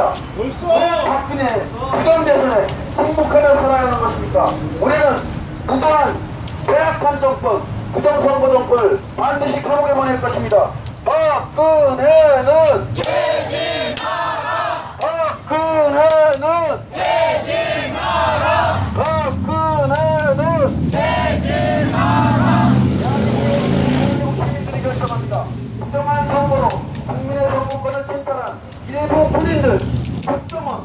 없습니다. 우리는 박근혜 부정 대선에 승복하며 살아가는 것입니까? 우리는 그동안 빼앗한 정권, 부정선거 정권을 반드시 감옥에 보낼 것입니다. 박근혜는 박근혜는 국민들이 결정합니다. 부정한 선거로 국민의 선거권을 침탈한 일부 군인들, 국정원,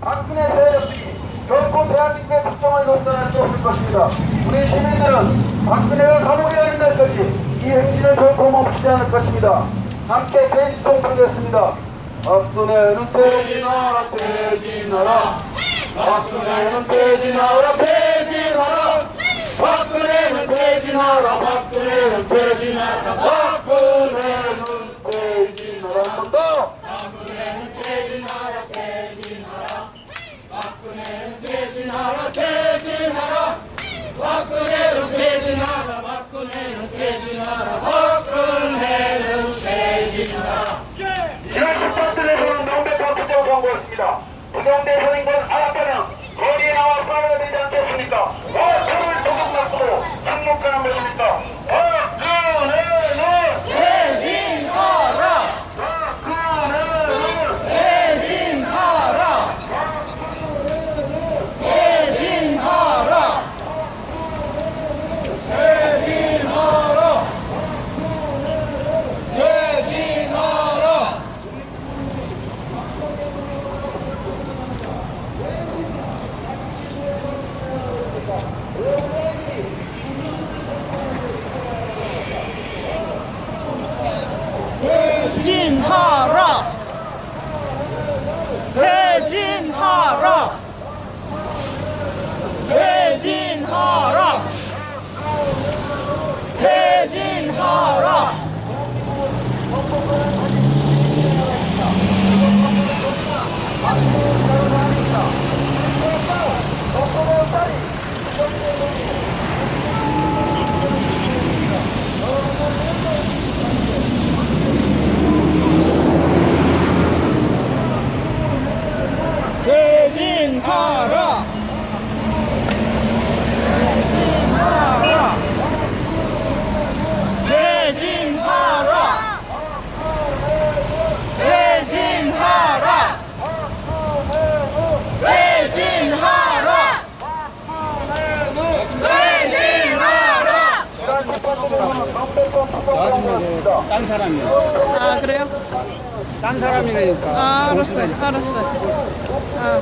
박근혜 세력들이 결코 대한민국의 국정을 농단할 수 없을 것입니다. 우리 시민들은 박근혜가 감옥에 가는 날까지 이 행진을 결코 멈추지 않을 것입니다. 함께 대지송 부르겠습니다. 박근혜는 퇴진하라 퇴진하라 박근혜는 퇴진하라 퇴진하라 박근혜는 퇴진하라 박근혜는 퇴진하라 박근혜는 퇴진하라 한번 더! 지 난 18대에서는 명백한 부정 선거였습니다. 부정대 선인 건 알았다면 거리에 나와 싸워야 되지 않겠습니까? 왜 표를 조금 놔두고 항목하는 것입니까? 하라 딴 사람이야. 아 그래요? 딴 사람이라니까. 아 알았어, 알았어. 아